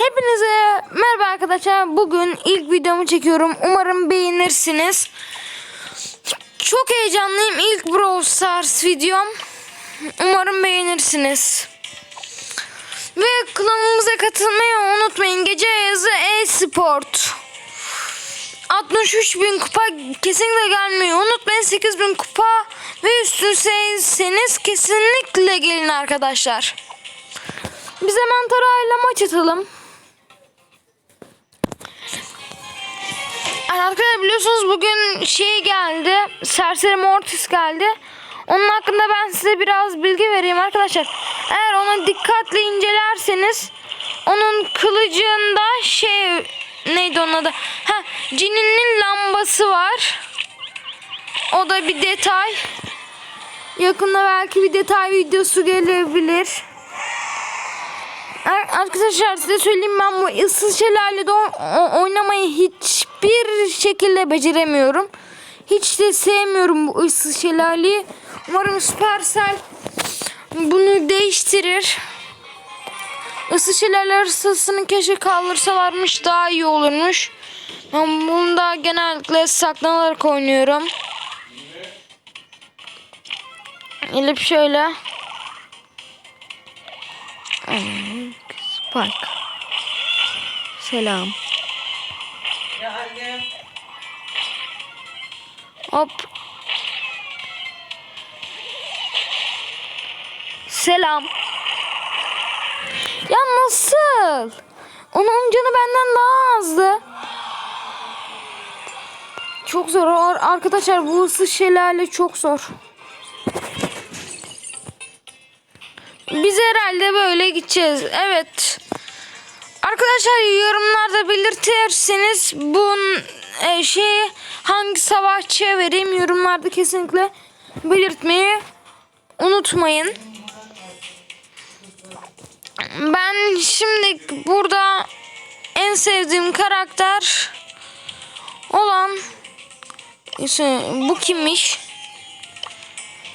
Hepinize merhaba arkadaşlar. Bugün ilk videomu çekiyorum. Umarım beğenirsiniz. Çok heyecanlıyım. İlk Brawl Stars videom. Umarım beğenirsiniz. Ve klanımıza katılmayı unutmayın. Gece yazı e-sport. 63 bin kupa kesinlikle gelmeyi unutmayın. 8 bin kupa ve üstünseyseniz kesinlikle gelin arkadaşlar. Biz hemen Tara'yla maç atalım. Arkadaşlar biliyorsunuz bugün şey geldi. Serseri Mortis geldi. Onun hakkında ben size biraz bilgi vereyim arkadaşlar. Eğer onu dikkatli incelerseniz onun kılıcında şey neydi onun adı? Ha, cininin lambası var. O da bir detay. Yakında belki bir detay videosu gelebilir. Ar- Arkadaşlar size söyleyeyim ben bu ıssız şelalede oynamayı hiçbir şekilde beceremiyorum. Hiç de sevmiyorum bu ıssız şelaleyi. Umarım Supercell bunu değiştirir. Issız şelale haritasını keşke kaldırsalarmış daha iyi olurmuş. Ben bunu da genellikle saklanarak oynuyorum. Elip şöyle. Spike. Selam. Hop. Selam. Ya nasıl? Onun canı benden daha azdı. Çok zor Ar- arkadaşlar bu ıssız şelale çok zor. Biz herhalde böyle gideceğiz. Evet. Arkadaşlar yorumlarda belirtirseniz bu e, şeyi hangi savaşçıya vereyim yorumlarda kesinlikle belirtmeyi unutmayın. Ben şimdi burada en sevdiğim karakter olan işte bu kimmiş?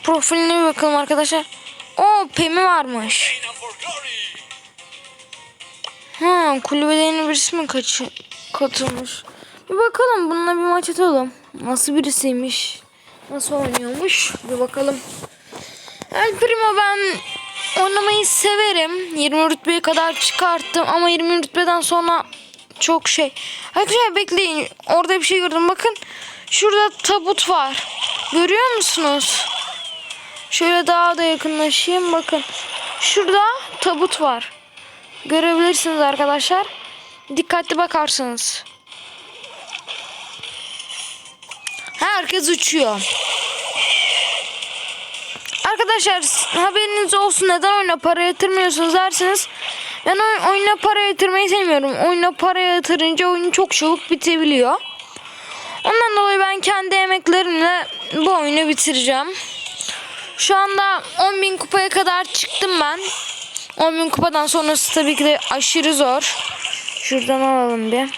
Profiline bakalım arkadaşlar. O Pemi varmış. Ha kulübede yeni birisi mi kaçı, katılmış? Bir bakalım bununla bir maç atalım. Nasıl birisiymiş? Nasıl oynuyormuş? Bir bakalım. El Primo ben oynamayı severim. 20 rütbeye kadar çıkarttım ama 20 rütbeden sonra çok şey. Arkadaşlar bekleyin. Orada bir şey gördüm. Bakın şurada tabut var. Görüyor musunuz? Şöyle daha da yakınlaşayım. Bakın. Şurada tabut var. Görebilirsiniz arkadaşlar. Dikkatli bakarsınız. Herkes uçuyor. Arkadaşlar haberiniz olsun neden oyuna para yatırmıyorsunuz derseniz ben oy- oyuna para yatırmayı sevmiyorum. Oyuna para yatırınca oyun çok çabuk bitebiliyor. Ondan dolayı ben kendi emeklerimle bu oyunu bitireceğim. Şu anda 10.000 kupaya kadar çıktım ben. 10.000 kupadan sonrası tabii ki de aşırı zor. Şuradan alalım bir.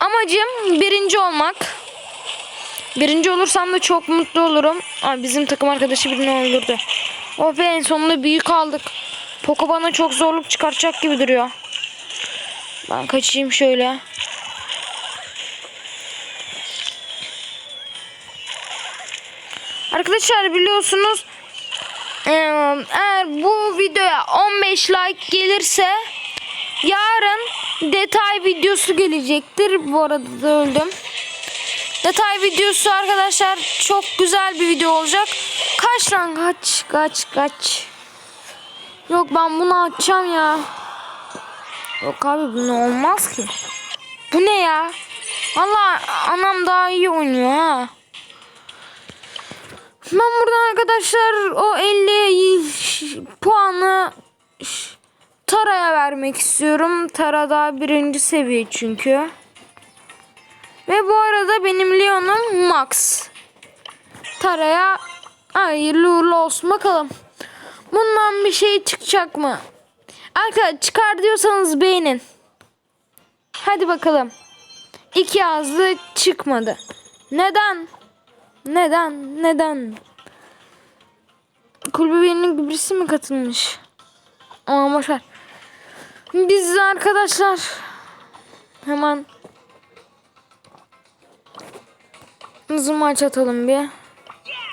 Amacım birinci olmak. Birinci olursam da çok mutlu olurum. Aa, bizim takım arkadaşı birini öldürdü. Oh be en sonunda büyük aldık. Poco bana çok zorluk çıkartacak gibi duruyor. Ben kaçayım şöyle. Arkadaşlar biliyorsunuz eğer bu videoya 15 like gelirse yarın detay videosu gelecektir. Bu arada da öldüm. Detay videosu arkadaşlar çok güzel bir video olacak. Kaç lan kaç kaç kaç. Yok ben bunu açacağım ya. Yok abi bunu olmaz ki. Bu ne ya? Valla anam daha iyi oynuyor ha. Ben buradan arkadaşlar o 50 puanı Tara'ya vermek istiyorum. Tara daha birinci seviye çünkü. Ve bu arada benim Leon'um Max. Tara'ya hayırlı uğurlu olsun bakalım. Bundan bir şey çıkacak mı? Arkadaşlar çıkar diyorsanız beğenin. Hadi bakalım. İki yazdı çıkmadı. Neden? Neden? Neden? Kulübe yeni birisi mi katılmış? Ama boşver. Biz arkadaşlar hemen hızlı maç atalım bir.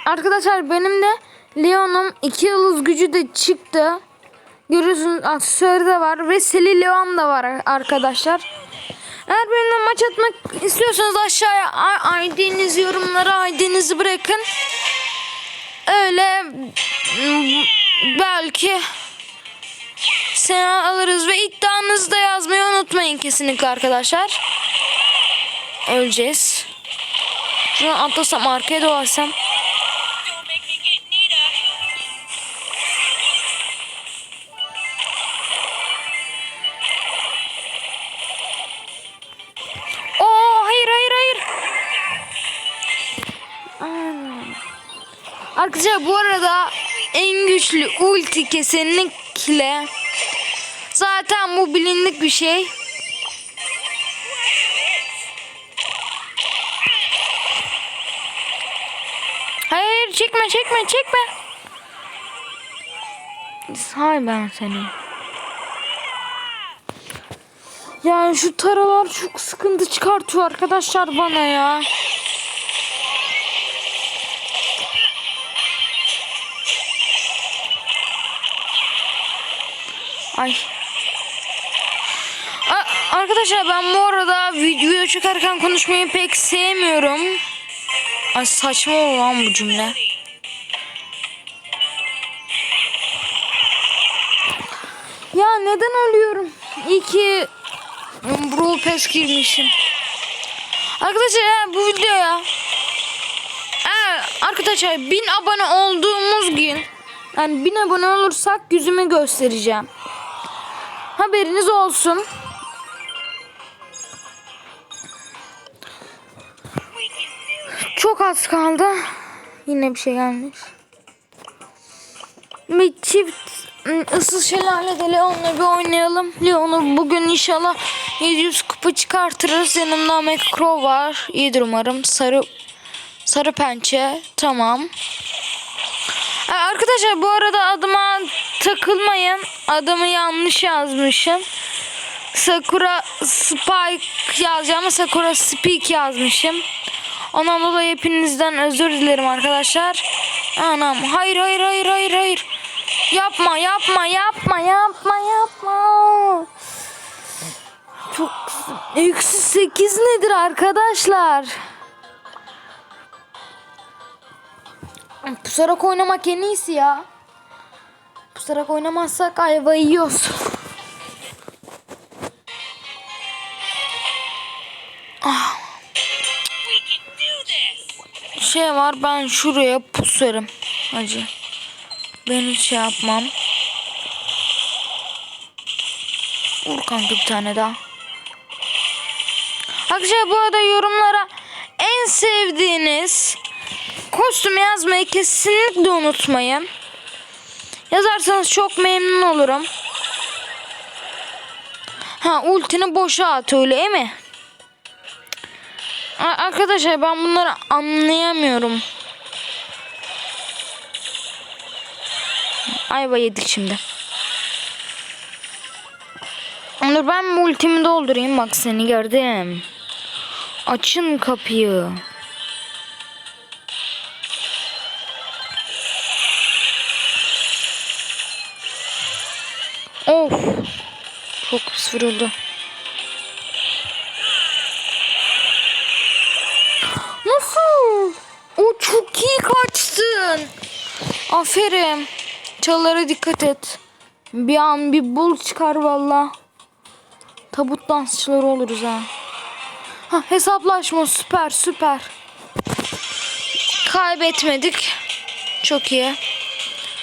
Arkadaşlar benim de Leon'um 2 yıldız gücü de çıktı. Görüyorsunuz aksesuarı da var ve Seli Leon da var arkadaşlar. Eğer benimle maç atmak istiyorsanız aşağıya ID'nizi yorumlara ID'nizi bırakın. Öyle mm, belki seni alırız ve iddianızı da yazmayı unutmayın kesinlikle arkadaşlar. Öleceğiz. Şunu atlasam arkaya Nita. Oo hayır hayır hayır. Arkadaşlar bu arada en güçlü ulti kesinlikle zaten bu bilindik bir şey. Çekme çekme çekme. Hay ben seni. Yani şu taralar çok sıkıntı çıkartıyor arkadaşlar bana ya. Ay. A- arkadaşlar ben bu arada video çekerken konuşmayı pek sevmiyorum. Ay saçma oldu lan bu cümle. Neden ölüyorum? İyi ki Brawl Pass girmişim. Arkadaşlar bu videoya arkadaşlar 1000 abone olduğumuz gün yani 1000 abone olursak yüzümü göstereceğim. Haberiniz olsun. Çok az kaldı. Yine bir şey gelmiş. Bir çift ım, ıssız şelalede Leon'la bir oynayalım. Leon'u bugün inşallah 700 kupa çıkartırız. Yanımda Mac var. İyidir umarım. Sarı sarı pençe. Tamam. Ha, Arkadaşlar bu arada adıma takılmayın. Adımı yanlış yazmışım. Sakura Spike yazacağım. Sakura Speak yazmışım. Ondan dolayı hepinizden özür dilerim arkadaşlar. Anam hayır hayır hayır hayır hayır. Yapma yapma yapma yapma yapma. Çok eksi 8 nedir arkadaşlar? Pusarak oynamak en iyisi ya. Pusarak oynamazsak ayva yiyoruz. This. Şey var ben şuraya pusarım. Hacı. Ben hiç şey yapmam. Vur kanka bir tane daha. Arkadaşlar bu arada yorumlara en sevdiğiniz kostüm yazmayı kesinlikle unutmayın. Yazarsanız çok memnun olurum. Ha ultini boşa at öyle değil mi? Arkadaşlar ben bunları anlayamıyorum. Ayva yedik şimdi. Onur ben multimi doldurayım bak seni gördüm. Açın kapıyı. Of. Çok pis vuruldu. Nasıl? O çok iyi kaçtın. Aferin. Çalılara dikkat et. Bir an bir bul çıkar valla. Tabut dansçıları oluruz ha. Ha hesaplaşma süper süper. Kaybetmedik. Çok iyi.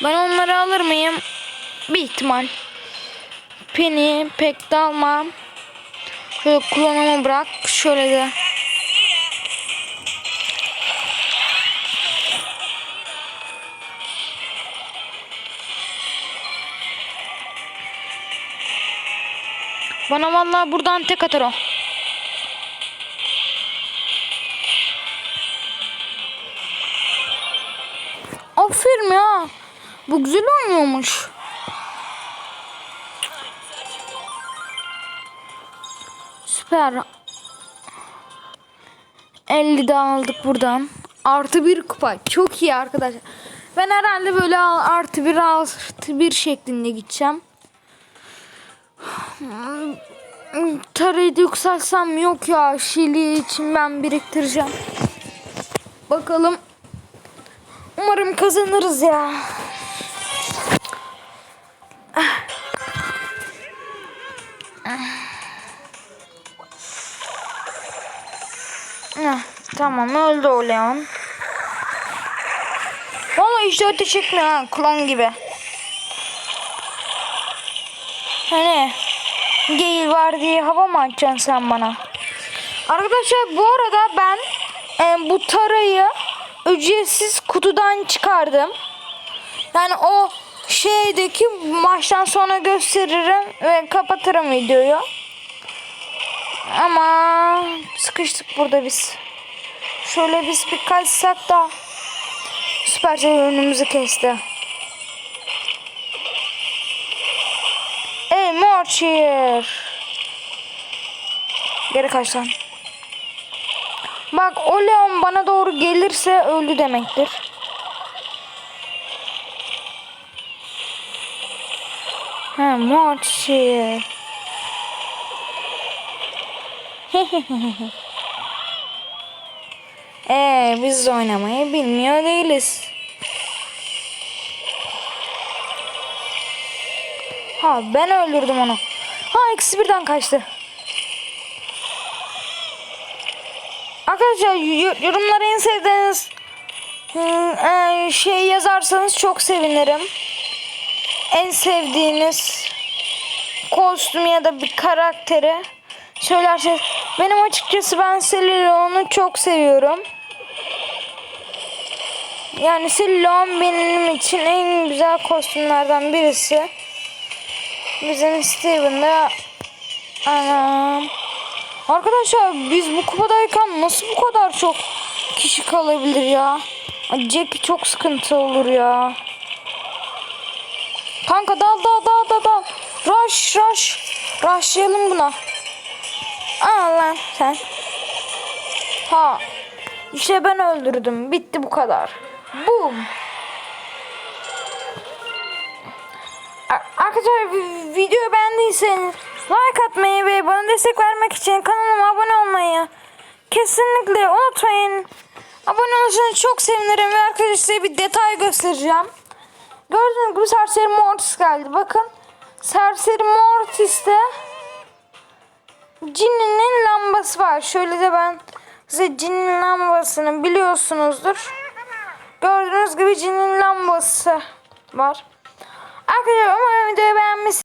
Ben onları alır mıyım? Bir ihtimal. Penny pek de almam. Şöyle klonumu bırak. Şöyle de. Bana vallahi buradan tek atar o. Aferin ya. Bu güzel oynuyormuş. Süper. 50 de aldık buradan. Artı bir kupa. Çok iyi arkadaşlar. Ben herhalde böyle artı bir artı bir şeklinde gideceğim. Tarayı da yükseltsem yok ya. Şili için ben biriktireceğim. Bakalım. Umarım kazanırız ya. Heh, tamam öldü o Leon. Valla hiç de ateş etmiyor ha klon gibi. Hani geyil var diye hava mı atacaksın sen bana? Arkadaşlar bu arada ben e, bu tarayı ücretsiz kutudan çıkardım. Yani o şeydeki maçtan sonra gösteririm ve kapatırım videoyu. Ama sıkıştık burada biz. Şöyle biz bir kaçsak da Süpercell önümüzü kesti. Morchir. Geri kaç lan. Bak o Leon bana doğru gelirse öldü demektir. Ha Morchir. Ee, biz oynamayı bilmiyor değiliz. Ha ben öldürdüm onu. Ha eksi birden kaçtı. Arkadaşlar yorumlara en sevdiğiniz e, şey yazarsanız çok sevinirim. En sevdiğiniz kostüm ya da bir karakteri söylerseniz. Benim açıkçası ben Celilo'nu çok seviyorum. Yani Celilo'm benim için en güzel kostümlerden birisi. Bizim Steven de anam. Arkadaşlar biz bu kupadayken nasıl bu kadar çok kişi kalabilir ya? Jack çok sıkıntı olur ya. Kanka dal dal dal dal dal. Rush rush. Rushlayalım buna. Al lan sen. Ha. İşte ben öldürdüm. Bitti bu kadar. Boom. Arkadaşlar vi- videoyu beğendiyseniz like atmayı ve bana destek vermek için kanalıma abone olmayı kesinlikle unutmayın. Abone olursanız çok sevinirim ve arkadaşlar bir detay göstereceğim. Gördüğünüz gibi Serseri Mortis geldi. Bakın Serseri Mortis'te Cinnin lambası var. Şöyle de ben size cinin lambasını biliyorsunuzdur. Gördüğünüz gibi cinin lambası var. Arkadaşlar umarım videoyu beğenmişsiniz.